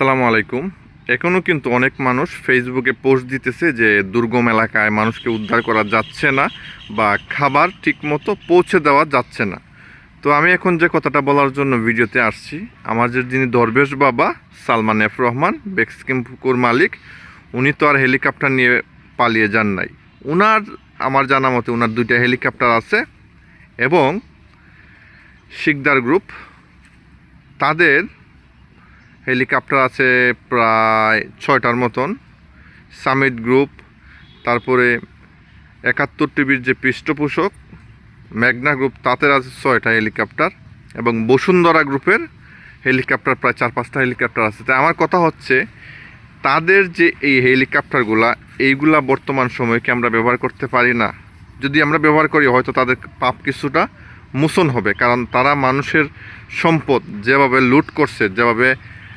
আসসালামু আলাইকুম। এখনও কিন্তু অনেক মানুষ ফেসবুকে পোস্ট দিতেছে যে দুর্গম এলাকায় মানুষকে উদ্ধার করা যাচ্ছে না বা খাবার ঠিকমতো পৌঁছে দেওয়া যাচ্ছে না। তো আমি এখন যে কথাটা বলার জন্য ভিডিওতে আসছি, আমার যে যিনি দরবেশ বাবা, সালমান এফ রহমান বেক্সকিম পুকুর মালিক, উনি তো আর হেলিকপ্টার নিয়ে পালিয়ে যান নাই। উনার, আমার জানা মতে উনার দুইটা হেলিকপ্টার আছে এবং শিকদার গ্রুপ তাদের হেলিকপ্টার আছে প্রায় ছয়টার মতন। সামিট গ্রুপ, তারপরে একাত্তর টিভির যে পৃষ্ঠপোষক ম্যাগনা গ্রুপ তাদের আছে ছয়টা হেলিকপ্টার এবং বসুন্ধরা গ্রুপের হেলিকপ্টার প্রায় চার পাঁচটা হেলিকপ্টার আছে। তাই আমার কথা হচ্ছে, তাদের যে এই হেলিকপ্টারগুলা, এইগুলা বর্তমান সময়কে আমরা ব্যবহার করতে পারি না। যদি আমরা ব্যবহার করি, হয়তো তাদের পাপ কিছুটা মোচন হবে, কারণ তারা মানুষের সম্পদ যেভাবে লুট করছে, যেভাবে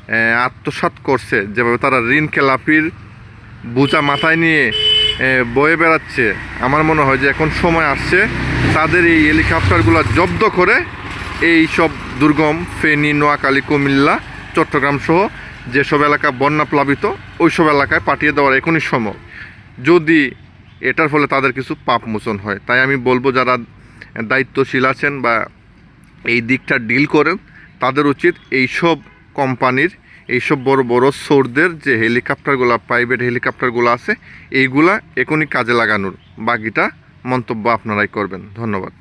আহ, আত্মসাৎ করছে যেভাবে তারা ঋণ খেলাপির বোঝা মাথায় নিয়ে বয়ে বেড়াচ্ছে। আমার মনে হয় যে এখন সময় আসছে তাদের এই হেলিকপ্টারগুলো জব্দ করে এই সব দুর্গম ফেনী নোয়াখালী কুমিল্লা চট্টগ্রাম সহ যেসব এলাকা বন্যা প্লাবিত ওইসব এলাকায় পাঠিয়ে দেওয়ার এখনই সময়। যদি এটার ফলে তাদের কিছু পাপ মোচন হয় তাই আমি বলব যারা দায়িত্বশীল আছেন বা এই দিকটা ডিল করেন তাদের উচিত এইসব কোম্পানির এইসব বড় বড় সোরদের যে হেলিকপ্টারগুলো প্রাইভেট হেলিকপ্টারগুলো আছে, এইগুলা এখনই কাজে লাগানোর বাকিটা মন্তব্য আপনারাই করবেন। ধন্যবাদ।